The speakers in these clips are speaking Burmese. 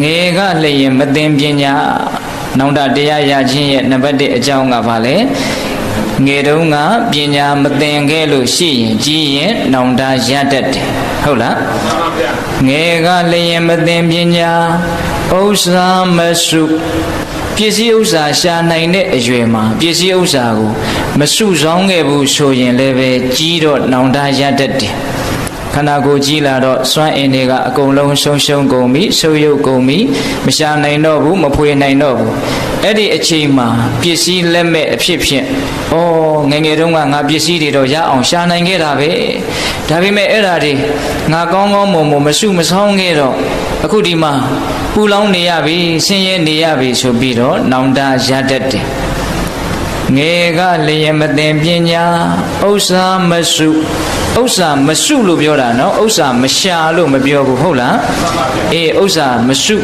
ငယ်ကလျင်မသိပညာနောင်တတရားရခြင်းရဲ့နံပါတ်1အကြောင်းကဘာလဲငယ်တုန်းကပညာမသင်ခဲ့လို့ရှိရင်ကြီးရင်နောင်တရတတ်တယ်ဟုတ်လားငယ်ကလျင်မသိပညာဥစ္စာမစုပစ္စည်းဥစ္စာရှာနိုင်တဲ့အရွယ်မှာပစ္စည်းဥစ္စာကို မစုဆောင်ခဲ့ဘူးဆိုရင်လည်းပဲကြီးတော့နောင်တရတတ်တယ် ခန္ဓာကိုယ်ကြီးလာတော့စွမ်းအင်တွေကအကုန်လုံးရှုံရှုံကုန်ပြီဆုပ်ယုပ်ကုန်ပြီမရှာနိုင်တော့ဘူးမဖွေနိုင်တော့ဘူးအဲ့ဒီအချိန်မှာပစ္စည်းလက်မဲ့အဖြစ်ဖြင့်ဩငယ်ငယ်တုန်းကငါပစ္စည်းတွေတော့ရအောင်ရှာနိုင်ခဲ့တာပဲဒါပေမဲ့အဲ့ဒါတွေငါကောင်းကောင်းမွန်မွန်မစုမဆောင်ခဲ့တော့အခုဒီမှာပူလောင်နေရပြီဆင်းရဲနေရပြီဆိုပြီးတော့နောင်တရတတ်တယ် ငယ်ကလျင်မသိပညာဥစ္စာမစုဥစ္စာမစုလို့ပြောတာနော်ဥစ္စာမရှာလို့မပြောဘူးဟုတ်လားအေးဥစ္စာမစု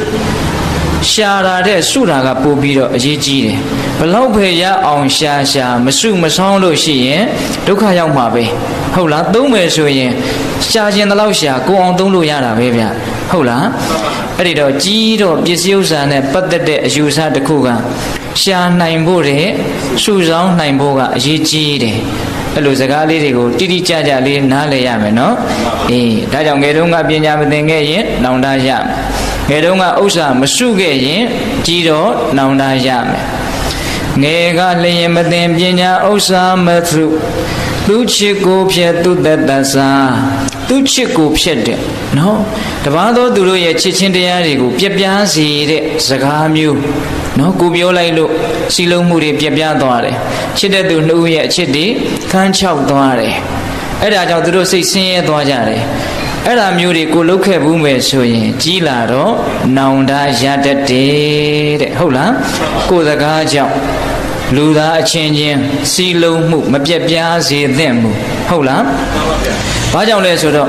ရှာတာတဲ့စုတာကပို့ပြီးတော့အရေးကြီးတယ်ဘလောက်ပဲရအောင်ရှာရှာမစုမဆောင်လို့ရှိရင်ဒုက္ခရောက်မှာပဲဟုတ်လားသုံးမယ်ဆိုရင်ရှာခြင်းတလောက်ရှာကိုအောင်သုံးလို့ရတာပဲဗျဟုတ်လား အဲ့ဒီတော့ကြီးတော့ပစ္စည်းဥစ္စာနဲ့ပတ်သက်တဲ့အယူဆတစ်ခုကရှာနိုင်ဖို့တဲ့စုဆောင်နိုင်ဖို့ကအရေးကြီးတယ်အဲ့လိုစကားလေးတွေကိုတိတိကျကျလေးနားလည်ရမယ်နော်အေးဒါကြောင့်ငယ်တုန်းကပညာမသင်ခဲ့ရင်နောင်တရမယ်ငယ်တုန်းကဥစ္စာမစုခဲ့ရင်ကြီးတော့နောင်တရမယ်ငယ်ကလျင်မသင်ပညာဥစ္စာမသုသူချစ်ကိုဖြတ်သူတတ္တသာ သူချစ်ကိုဖြတ်တဲ့နော်တပားသောသူတို့ရဲ့ချစ်ချင်းတရားတွေကိုပြက်ပြားစေတဲ့စကားမျိုးနော်ကိုပြောလိုက်လို့စီလုံးမှုတွေပြက်ပြားသွားတယ်ချစ်တဲ့သူနှုတ်ရဲ့အချစ်တွေခန်းချောက်သွားတယ်အဲ့ဒါကြောင့်သူတို့စိတ်ဆင်းရဲသွားကြတယ်အဲ့ဒါမျိုးတွေကိုလုတ်ခဲ့ဘူးမယ်ဆိုရင် ကြီးလာတော့နောင်တရတတ်တယ်တဲ့ဟုတ်လားကိုယ်စကားကြောင့် လူသားအချင်းချင်းစီလုံးမှု မပြက်ပြားစေသင့်မှုဟုတ်လားဘာကြောင့်လဲဆိုတော့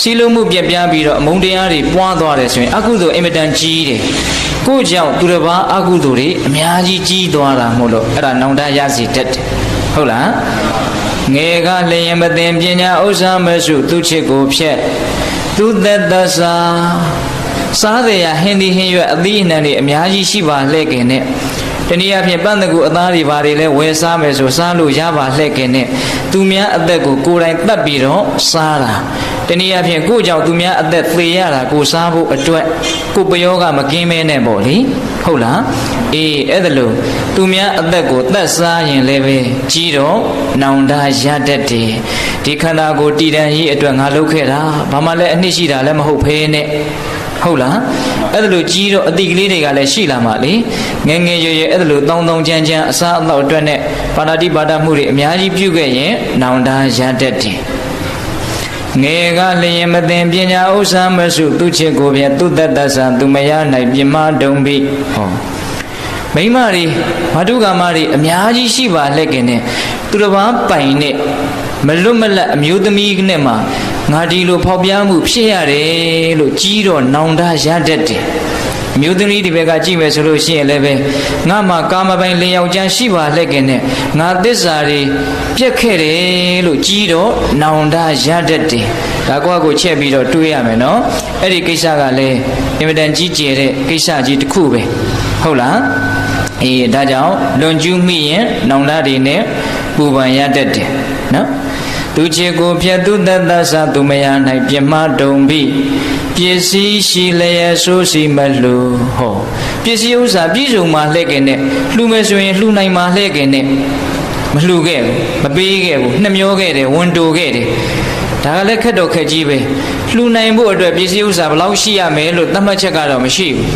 စီလုံးမှုပြက်ပြားပြီးတော့အမုန်းတရားတွေပွားသွားတယ်ဆိုရင်အကုသိုလ်အင်မတန်ကြီးတယ်ကို့ကြောင့်သူတစ်ပါးအကုသိုလ်တွေအများကြီးကြီးသွားတာမို့လို့အဲ့ဒါနောင်တရစီတတ်တယ်ဟုတ်လားငယ်ကလျင်မသိပညာဥစ္စာမစုသူချစ်ကိုဖြက်သူသက်သစာစားတယ်ရဟင်းဒီဟင်းရွက်အသီးအနှံတွေအများကြီးရှိပါလှဲ့ခင်နဲ့ တနည်းအားဖြင့်ပန့်တကူအသားတွေဘာတွေလဲဝယ်စားမယ်ဆိုစားလို့ရပါလှဲ့ခင်နဲ့သူများအသက်ကိုကိုယ်တိုင်တတ်ပြီးတော့စားတာတနည်းအားဖြင့်ကိုယ့်ကြောင့်သူများအသက်သေရတာကိုစားဖို့အတွက်ကိုပယောကမကင်းမဲနဲ့ပေါ့လေဟုတ်လားအေးအဲ့ဒါလို့သူများအသက်ကိုတတ်စားရင်လည်းပဲကြီးတော့နောင်တရတတ်တယ်ဒီခန္ဓာကိုယ်တည်တံ့ရေးအတွက်ငါလုပ်ခဲ့တာဘာမှလည်းအနှစ်ရှိတာလည်းမဟုတ်ဖဲနဲ့ ဟုတ်လားအဲ့ဒါလို့ကြီးတော့အတိကလေးတွေကလည်းရှိလာမှလေငယ်ငယ်ရွယ်ရွယ်အဲ့ဒါလို့တောင်းတောင်းချမ်းချမ်းအစားအသောက်အတွက်နဲ့ပါဏာတိပါဒမှုတွေအများကြီးပြုခဲ့ရင်နောင်တရတတ်တယ်ငယ်ကလျင်မသိပညာဥစ္စာမစုသူချစ်ကိုဖြင့်သူတတ္တဆံသူမရနိုင်ပြမဒုံပိဟောမိမတွေဘာတုကာမတွေအများကြီးရှိပါလက်ခင်နဲ့သူတစ်ပါးပိုင်နဲ့မလွတ်မလပ်အမျိုးသမီးနဲ့မှ ငါဒီလိုဖောက်ပြားမှုဖြစ်ရတယ်လို့ကြီးတော့နောင်တရတတ်တယ်အမျိုးသမီးဒီဘက်ကကြည့်မယ်ဆိုလို့ရှိရင်လည်းပဲငါမှကာမပိုင်လင်ယောက်ျားရှိပါလက်ခင်နဲ့ငါသစ္စာတွေပြက်ခဲ့တယ်လို့ကြီးတော့နောင်တရတတ်တယ်ဒါကွာကိုချက်ပြီးတော့တွေးရမယ်နော်အဲ့ဒီကိစ္စကလည်းအင်မတန်ကြီးကျယ်တဲ့ကိစ္စကြီးတစ်ခုပဲဟုတ်လားအေးဒါကြောင့်လွန်ကျူးမိရင်နောင်တတွေနဲ့ပူပန်ရတတ်တယ်နော် သူချေကိုဖြတ်သူတတ္တသသူမယ၌ပြမတုံပြီပစ္စည်းရှိလျက်ဆိုးစီမလူဟောပစ္စည်းဥစ္စာပြည့်စုံမှလှဲ့ခင်နဲ့လှူမယ်ဆိုရင်လှူနိုင်မှလှဲ့ခင်နဲ့မလှူခဲ့ဘူးမပေးခဲ့ဘူးနှမျောခဲ့တယ်ဝန်တိုခဲ့တယ်ဒါကလည်းခက်တော့ခက်ကြီးပဲလှူနိုင်ဖို့အတွက်ပစ္စည်းဥစ္စာဘယ်လောက်ရှိရမယ်လို့သတ်မှတ်ချက်ကတော့မရှိဘူး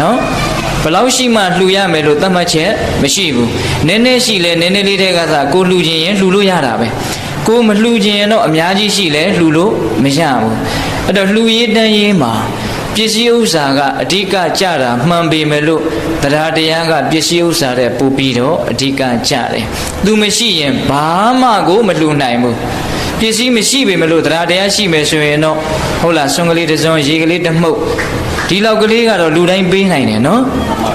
နော်ဘယ်လောက်ရှိမှလှူရမယ်လို့သတ်မှတ်ချက်မရှိဘူးနည်းနည်းရှိလဲနည်းနည်းလေးတဲ့ကစားကိုလှူခြင်းရင်လှူလို့ရတာပဲ ကိုမလှူခြင်းရင်တော့အများကြီးရှိလဲလှူလို့မရဘူးအဲ့တော့လှူရေးတန်းရေးမှာပစ္စည်းဥစ္စာကအဓိကကြတာမှန်ပေမဲ့လို့တရားတရားကပစ္စည်းဥစ္စာတဲ့ပူပြီးတော့အဓိကကြတယ်သူမရှိရင်ဘာမှကိုမလှူနိုင်ဘူး ပစ္စည်းမရှိပေမဲ့လို့တရားတရားရှိမယ်ဆိုရင်တော့ဟုတ်လားဆွန်ကလေးတစ်စုံရေကလေးတစ်မှုတ်ဒီလောက်ကလေးကတော့လူတိုင်းပေးနိုင်တယ်နော်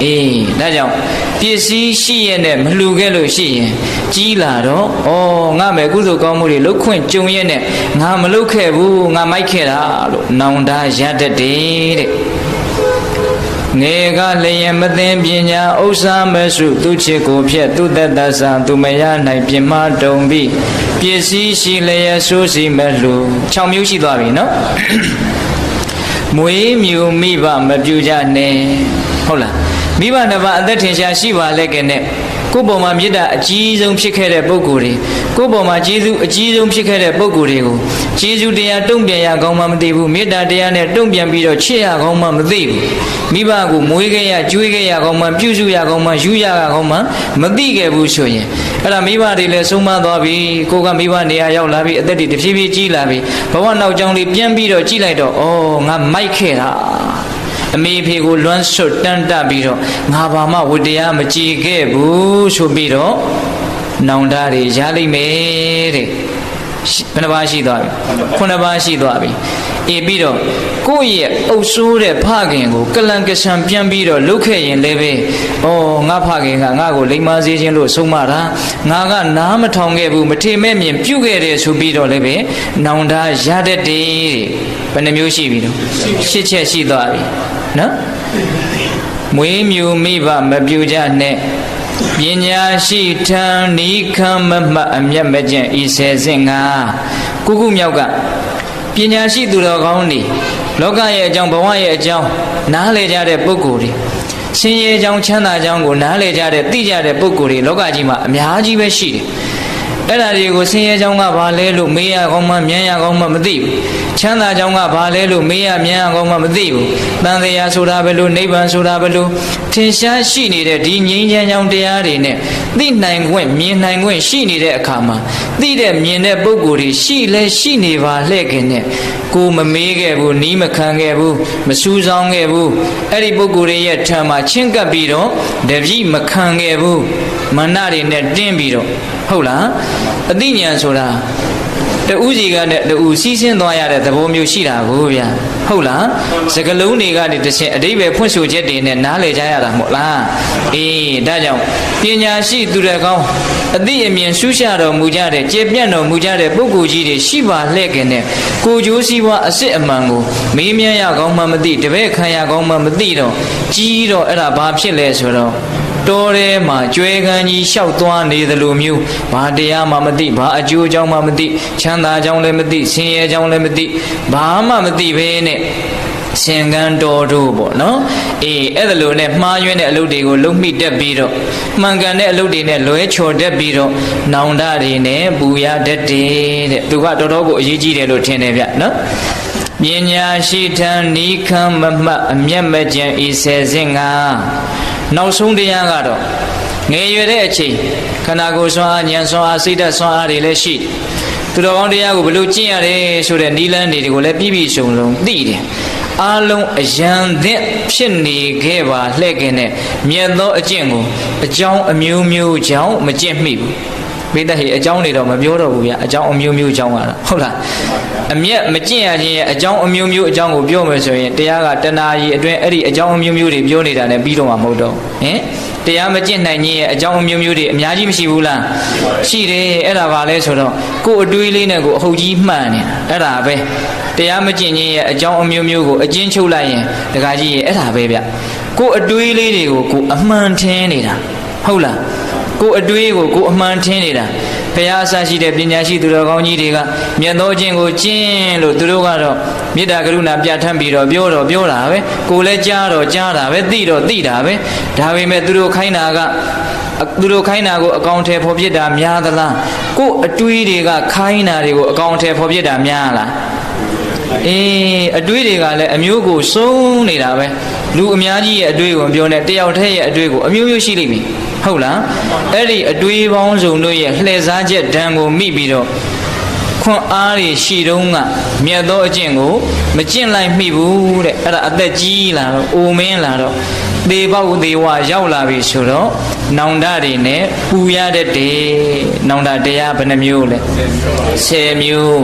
အေးဒါကြောင့်ပစ္စည်းရှိရတဲ့မလှူခဲ့လို့ရှိရင်ကြီးလာတော့ဩငါမယ်ကုသိုလ်ကောင်းမှုတွေလုတ်ခွင့်ကြုံရတဲ့ငါမလုတ်ခဲ့ဘူးငါမိုက်ခဲ့တာလို့နောင်တရတတ်တယ်တဲ့ ငယ်ကလျင်မသိပညာဥစ္စာမစုသူချစ်ကိုဖြက်သူသက်သက်ဆံသူမရနိုင်ပြမတုံပြီးပစ္စည်းရှိလျက်ဆိုးစီမဲ့လူ6မျိုးရှိသွားပြီနော်မွေးမြူမိဘမပြူကြနဲ့ဟုတ်လားမိဘနှစ်ပါးအသက်ထင်ရှားရှိပါလေကဲနဲ့ ကိုယ့်ပေါ်မှာမေတ္တာအကြီးဆုံးဖြစ်ခဲ့တဲ့ပုဂ္ဂိုလ်တွေကိုယ့်ပေါ်မှာကျေးဇူးအကြီးဆုံးဖြစ်ခဲ့တဲ့ပုဂ္ဂိုလ်တွေကိုကျေးဇူးတရားတုံ့ပြန်ရကောင်းမှမသိဘူးမေတ္တာတရားနဲ့တုံ့ပြန်ပြီးတော့ချစ်ရကောင်းမှမသိဘူးမိဘကိုမွေးခဲ့ရကျွေးခဲ့ရကောင်းမှပြုစုရကောင်းမှယူရကောင်းမှမသိခဲ့ဘူးဆိုရင်အဲ့ဒါမိဘတွေလည်းဆုံးမသွားပြီကိုကမိဘနေရာရောက်လာပြီအသက်တွေတဖြည်းဖြည်းကြီးလာပြီဘဝနောက်ကြောင်းလေးပြန်ပြီးတော့ကြီးလိုက်တော့ဩငါမိုက်ခဲ့တာ အမေဖေကိုလွမ်းဆွတ်တန်းတက်ပြီးတော့ငါဘာမှဝတ္တရားမကြည်ခဲ့ဘူးဆိုပြီးတော့နောင်တတွေရလိမ့်မယ်တဲ့ရှိဘယ်နှပါးရှိသွားပြီခုနှစ်ပါးရှိသွားပြီ အေးပြီးတော့ကိုယ့်ရဲ့အုပ်ဆိုးတဲ့ဖခင်ကိုကလန်ကဆန်ပြန်ပြီးတော့လုတ်ခဲ့ရင်လည်းပဲဩငါဖခင်ကငါ့ကိုလိမ္မာစေခြင်းလို့ဆုံးမတာငါကနားမထောင်ခဲ့ဘူးမထေမဲ့မြင်ပြုတ်ခဲ့တယ်ဆိုပြီးတော့လည်းပဲနောင်တရတတ်တယ်တဲ့ဘယ်နှမျိုးရှိပြီတော့ရှစ်ချက်ရှိသွားပြီနော်မွေးမြူမိဘမပြူကြနဲ့ပညာရှိထံဤခံမမှတ်အမျက်မကျင့်ဤဆယ်စင်ငါကုကုမြောက်က ပညာရှိသူတော်ကောင်းတွေလောကရဲ့အကြောင်းဘဝရဲ့အကြောင်းနားလည်ကြတဲ့ပုဂ္ဂိုလ်တွေဆင်းရဲကြောင်းချမ်းသာကြောင်းကိုနားလည်ကြတဲ့သိကြတဲ့ပုဂ္ဂိုလ်တွေလောကကြီးမှာအများကြီးပဲရှိတယ် အဲ့ဒါတွေကိုဆင်းရဲကြောင်းကဘာလဲလို့မေးရကောင်းမှမြင်ရကောင်းမှမသိဘူးချမ်းသာကြောင်းကဘာလဲလို့မေးရမြင်ရကောင်းမှမသိဘူးတန်တရားဆိုတာဘယ်လိုနိဗ္ဗာန်ဆိုတာဘယ်လိုထင်ရှားရှိနေတဲ့ဒီငြိမ်းချမ်းကြောင်းတရားတွေနဲ့သိနိုင်ခွင့်မြင်နိုင်ခွင့်ရှိနေတဲ့အခါမှာသိတဲ့မြင်တဲ့ပုဂ္ဂိုလ်တွေရှိလဲရှိနေပါလှဲ့ခင်နဲ့ကိုမမေးခဲ့ဘူးနီးမခံခဲ့ဘူးမစူးစောင်းခဲ့ဘူးအဲ့ဒီပုဂ္ဂိုလ်တွေရဲ့ထံမှာချင်းကပ်ပြီးတော့တပြိမခံခဲ့ဘူး မနတွေနဲ့တင်းပြီးတော့ဟုတ်လားအသိဉာဏ်ဆိုတာတူးစီကနဲ့တူစီးဆင်းသွားရတဲ့သဘောမျိုးရှိတာကိုဗျာဟုတ်လားစကလုံးတွေကနေတခြင်းအတိပဲဖွင့်ဆိုချက်တွေနဲ့နားလည်ကြရတာမဟုတ်လားအေးဒါကြောင့်ပညာရှိသူတကောင်းအသိအမြင်ရှုရှာတော်မူကြတဲ့ကျေပြန့်တော်မူကြတဲ့ပုဂ္ဂိုလ်ကြီးတွေရှိပါလှဲ့ခင်နဲ့ကိုကြိုးစည်းပွားအစစ်အမှန်ကိုမေးမြန်းရကောင်းမှမသိတပည့်ခံရကောင်းမှမသိတော့ကြီးတော့အဲ့ဒါဘာဖြစ်လဲဆိုတော့ တောထဲမှာကျွဲကန်းကြီးလျှောက်သွားနေသလိုမျိုးဘာတရားမှမသိဘာအကျိုးအကြောင်းမှမသိချမ်းသာကြောင်းလည်းမသိဆင်းရဲကြောင်းလည်းမသိဘာမှမသိဘဲနဲ့စင်ကန်းတော်တို့ပေါ့နော်အေးအဲ့ဒါလိုနဲ့မှားယွင်းတဲ့အလုပ်တွေကိုလုံမိတက်ပြီးတော့မှန်ကန်တဲ့အလုပ်တွေနဲ့လွဲချော်တက်ပြီးတော့နောင်တတွေနဲ့ပူရတတ်တယ်တဲ့သူကတော်တော်ကိုအရေးကြီးတယ်လို့ထင်တယ်ဗျနော်ပညာရှိထံဤခံမမှတ်အမျက်မကြံဤဆယ်စင်ငါ နောက်ဆုံးတရားကတော့ငယ်ရွယ်တဲ့အချိန်ခန္ဓာကိုယ်ဆွမ်းအားဉာဏ်ဆွမ်းအားစိတ်ဓာတ်ဆွမ်းအားတွေလည်းရှိတယ်သူတော်ကောင်းတရားကိုဘယ်လိုကျင့်ရတယ်ဆိုတဲ့နိလန်းတွေကိုလည်းပြည့်ပြည့်စုံစုံသိတယ်အားလုံးအယံသင့်ဖြစ်နေခဲ့ပါလှဲ့ခင်နဲ့မြတ်သောအကျင့်ကိုအကြောင်းအမျိုးမျိုးကြောင့်မကျင့်မိဘူး မိတ္တဟိအကြောင်းတွေတော့မပြောတော့ဘူးဗျအကြောင်းအမျိုးမျိုးအကြောင်းကတော့ဟုတ်လားအမျက်မကျင့်ရခြင်းရဲ့အကြောင်းအမျိုးမျိုးအကြောင်းကိုပြောမယ်ဆိုရင်တရားကတဏှာကြီးအတွင်းအဲ့ဒီအကြောင်းအမျိုးမျိုးတွေပြောနေတာ ਨੇ ပြီးတော့မှမဟုတ်တော့ဟင်တရားမကျင့်နိုင်ခြင်းရဲ့အကြောင်းအမျိုးမျိုးတွေအများကြီးမရှိဘူးလားရှိတယ်အဲ့ဒါပါလဲဆိုတော့ကိုယ်အတွေးလေးနဲ့ကိုယ်အဟုတ်ကြီးမှန်နေတာအဲ့ဒါပဲတရားမကျင့်ခြင်းရဲ့အကြောင်းအမျိုးမျိုးကိုအကျဉ်းချုပ်လိုက်ရင်တခါကြီးရဲ့အဲ့ဒါပဲဗျကိုယ်အတွေးလေးတွေကိုကိုယ်အမှန်ထင်းနေတာဟုတ်လား ကိုယ်အတွေးကိုကိုယ်အမှန်ထင်းနေတာဘုရားအစရှိတဲ့ပညာရှိသူတော်ကောင်းကြီးတွေကမြတ်သောခြင်းကိုကျင့်လို့သူတို့ကတော့မေတ္တာကရုဏာပြဋ္ဌာန်းပြီးတော့ပြောတော့ပြောတာပဲကိုယ်လည်းကြားတော့ကြားတာပဲသိတော့သိတာပဲဒါပေမဲ့သူတို့ခိုင်းတာကသူတို့ခိုင်းတာကိုအကောင့်ထဲဖော်ပြတာများသလားကိုယ်အတွေးတွေကခိုင်းတာတွေကိုအကောင့်ထဲဖော်ပြတာများလား အေးအတွေးတွေကလည်းအမျိုးကိုစုံနေတာပဲလူအများကြီးရဲ့အတွေးကိုပြောနေတယောက်တည်းရဲ့အတွေးကိုအမျိုးမျိုးရှိလိမ့်မယ်ဟုတ်လားအဲ့ဒီအတွေးပေါင်းစုံတို့ရဲ့လှည့်စားချက်ဒဏ်ကိုမိပြီးတော့ခွန်အားတွေရှိတုံးကမြတ်သောအကျင့်ကိုမကျင့်လိုက်မိဘူးတဲ့အဲ့ဒါအသက်ကြီးလာတော့အိုမင်းလာတော့သေပေါက်သေဝရောက်လာပြီဆိုတော့နောင်တတွေနဲ့ပူရတဲ့တေနောင်တတရားဘယ်နှမျိုးလဲ10မျိုး